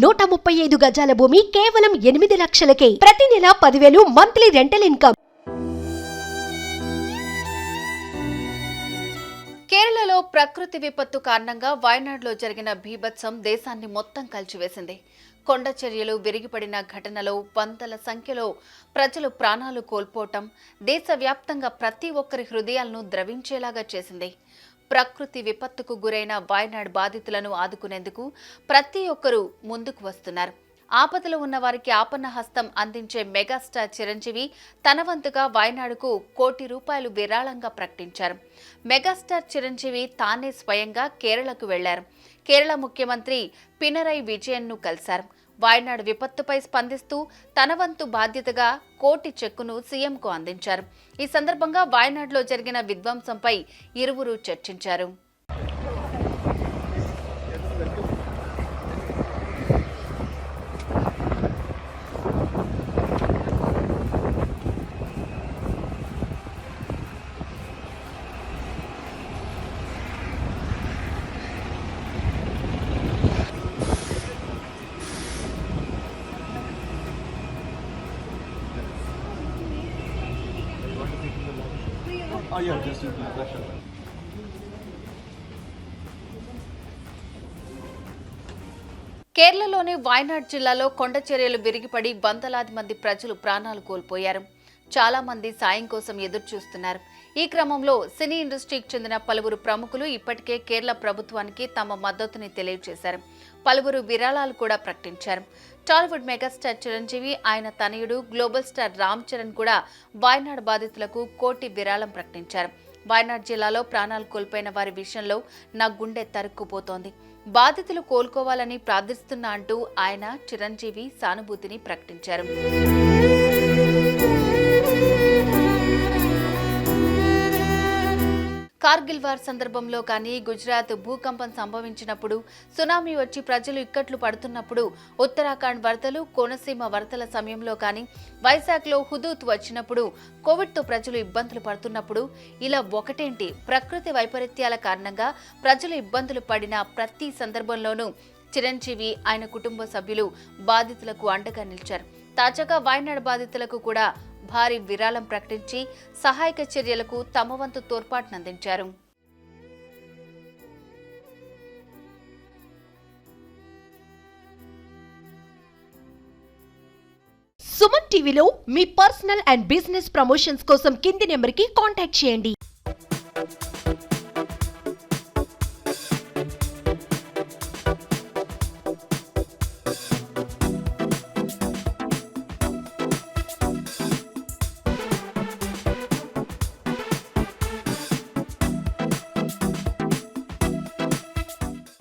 నూట ముప్పై ఐదు గజాల భూమి కేవలం ఎనిమిది లక్షలకే. ప్రతి నెల పదివేలు మంత్లీ రెంటల్ ఇన్కమ్. కేరళలో ప్రకృతి విపత్తు కారణంగా వయనాడులో జరిగిన భీభత్సం దేశాన్ని మొత్తం కలిచివేసింది. కొండ చర్యలు విరిగిపడిన ఘటనలో వందల సంఖ్యలో ప్రజలు ప్రాణాలు కోల్పోవటం దేశవ్యాప్తంగా ప్రతి ఒక్కరి హృదయాలను ద్రవించేలాగా చేసింది. ప్రకృతి విపత్తుకు గురైన వయనాడ్ బాధితులను ఆదుకునేందుకు ప్రతి ఒక్కరూ ముందుకు వస్తున్నారు. ఆపదలో ఉన్న వారికి ఆపన్న హస్తం అందించే మెగాస్టార్ చిరంజీవి తన వంతుగా వయనాడుకు కోటి రూపాయలు విరాళంగా ప్రకటించారు. మెగాస్టార్ చిరంజీవి తానే స్వయంగా కేరళకు వెళ్ళారు. కేరళ ముఖ్యమంత్రి పినరై విజయన్ను కలిశారు. వాయనాడు విపత్తుపై స్పందిస్తూ తన వంతు బాధ్యతగా కోటి చెక్కును సీఎంకు అందించారు. ఈ సందర్భంగా వాయనాడులో జరిగిన విధ్వంసంపై ఇరువురు చర్చించారు. Oh yeah, just do the కేరళలోని వాయనాడ్ జిల్లాలో కొండ చర్యలు విరిగిపడి వందలాది మంది ప్రజలు ప్రాణాలు కోల్పోయారు. చాలా మంది సాయం కోసం ఎదురు చూస్తున్నారు ఈ క్రమంలో సినీ ఇండస్ట్రీకి చెందిన పలువురు ప్రముఖులు ఇప్పటికే కేరళ ప్రభుత్వానికి తమ మద్దతుని తెలియజేశారు. పలువురు విరాళాలు కూడా ప్రకటించారు. టాలీవుడ్ మెగాస్టార్ చిరంజీవి ఆయన తనయుడు గ్లోబల్ స్టార్ రామ్ చరణ్ కూడా వాయనాడ్ బాధితులకు కోటి విరాళం ప్రకటించారు. వాయనాడ్ జిల్లాలో ప్రాణాలు కోల్పోయిన వారి విషయంలో నా గుండె తరుక్కుపోతోంది. బాధితులు కోలుకోవాలని ప్రార్థిస్తున్నా అంటూ ఆయన చిరంజీవి సానుభూతిని ప్రకటించారు. కార్గిల్ వార్ సందర్భంలో కానీ గుజరాత్ భూకంపం సంభవించినప్పుడు సునామీ వచ్చి ప్రజలు ఇక్కట్లు పడుతున్నప్పుడు ఉత్తరాఖండ్ వరదలు కోనసీమ వరదల సమయంలో కానీ వైజాగ్లో హుదూత్ వచ్చినప్పుడు కోవిడ్తో ప్రజలు ఇబ్బందులు పడుతున్నప్పుడు ఇలా ఒకటేంటి? ప్రకృతి వైపరీత్యాల కారణంగా ప్రజలు ఇబ్బందులు పడిన ప్రతి సందర్భంలోనూ చిరంజీవి ఆయన కుటుంబ సభ్యులు బాధితులకు అండగా నిలిచారు. తాజాగా వాయనాడ్ బాధితులకు కూడా భారీ విరాళం ప్రకటించి సహాయక చర్యలకు తమ వంతు తోడ్పాటునందించారు. సుమన్ టీవీలో మీ పర్సనల్ అండ్ బిజినెస్ ప్రమోషన్స్ కోసం కింది నెంబర్కి కాంటాక్ట్ చేయండి.